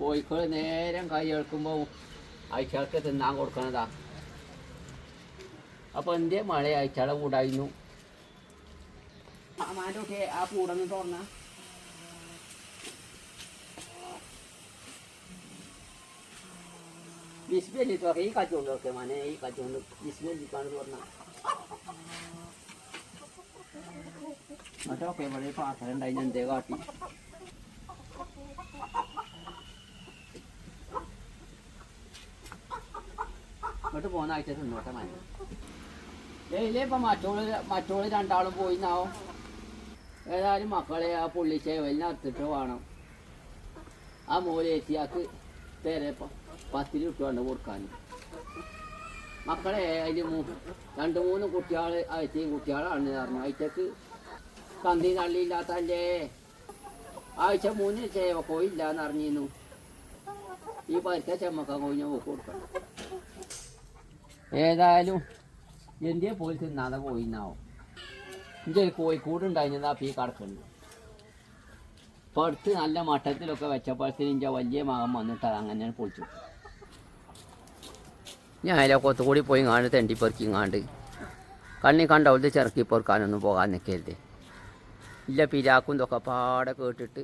കോഴിക്കോട് നേരം കൈ കേൾക്കുമ്പോൾ അയച്ചാൾക്ക് തിന്നാൻ കൊടുക്കണതാ. അപ്പോൾ എന്റെ മഴ അയച്ചാളെ കൂടായിരുന്നു. അമ്മാന്റെ ആ കൂടൊന്ന് തുറന്ന. ബിസ്ബലി തുറക്ക. ഈ കച്ചുകൊണ്ട് തുറക്കുക മനെ. ഈ കച്ചുകൊണ്ട് ബിസ്ബലി കാണു തുറന്ന. മറ്റൊക്കെ ഇവിടെ പാത്രം ഉണ്ടായി. എന്തേ കാട്ടി. ഇങ്ങോട്ട് പോകുന്ന ആഴ്ച തിന്നോട്ടെ മഞ്ഞ ഏയില്ലേ ഇപ്പം മറ്റോൾ മറ്റോൾ രണ്ടാളും പോയി നാവും ഏതായാലും മക്കളെ ആ പുള്ളി ചേവലിനെ അത്തിട്ട് വേണം. ആ മോലേച്ചിയാക്ക് പേരെ പത്തിൽ ഇട്ടുകൊണ്ട് കൊടുക്കാൻ മക്കളെ അതിൽ രണ്ട് മൂന്ന് കുട്ടികൾ അയച്ചു കുട്ടികളാണ് പറഞ്ഞു. അയച്ചക്ക് കന്തി തള്ളിയില്ലാത്തല്ലേ? ആഴ്ച മൂന്ന് ചേവ കോയില്ല എന്ന് അറിഞ്ഞിരുന്നു ഈ പരിക്ക ചെമ്മക്കാൻ കോയിഞ്ഞ പോക്ക് കൊടുക്കണം. ഏതായാലും എന്റെ പോയി തിന്നാതെ പോയിന്നാവും എന്റെ ഒരു കോഴിക്കൂട് ഉണ്ടായിരുന്നത് ഈ കിടക്കുന്നുണ്ട് അപ്പോൾ അടുത്ത് നല്ല മട്ടത്തിലൊക്കെ വെച്ചപ്പോഴത്തേന് എന്റെ വലിയ മകൻ വന്നിട്ട് അത് അങ്ങനെ പൊളിച്ചു. ഞാൻ അതിലെ കൊത്തുകൂടി പോയി കാണ്ട് തെണ്ടിപ്പെറുക്കി കാണ്ട് കണ്ണി കണ്ടവളത് ചിറക്കി പെറുക്കാനൊന്നും പോകാൻ നിൽക്കരുത്. ഇല്ല പിരാക്കും ഇതൊക്കെ പാടെ കേട്ടിട്ട്